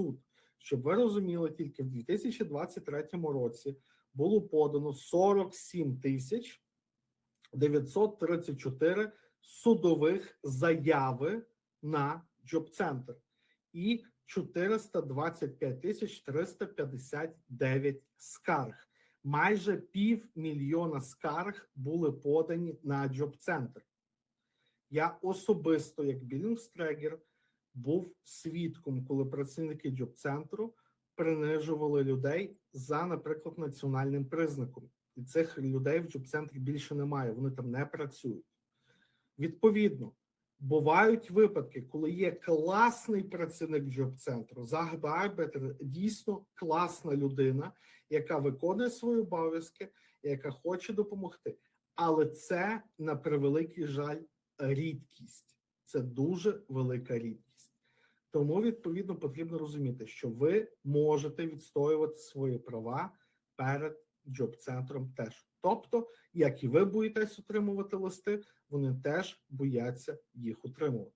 суд. Щоб ви розуміли, тільки в 2023 році було подано 47 тисяч 934 судових заяви на Джоб-центр і 425 тисяч 359 скарг. Майже півмільйона скарг були подані на Джоб-центр. Я особисто, як білінгстрегер, був свідком, коли працівники Джоб-центру принижували людей за, наприклад, національним признаком. І цих людей в Джоб-центрі більше немає, вони там не працюють. Відповідно, бувають випадки, коли є класний працівник Джоб-центру, Загбайбетер дійсно класна людина, яка виконує свої обов'язки, яка хоче допомогти. Але це на превеликий жаль рідкість. Це дуже велика рідкість. Тому, відповідно, потрібно розуміти, що ви можете відстоювати свої права перед джоб-центром теж. Тобто, як і ви боїтесь отримувати листи, вони теж бояться їх отримувати.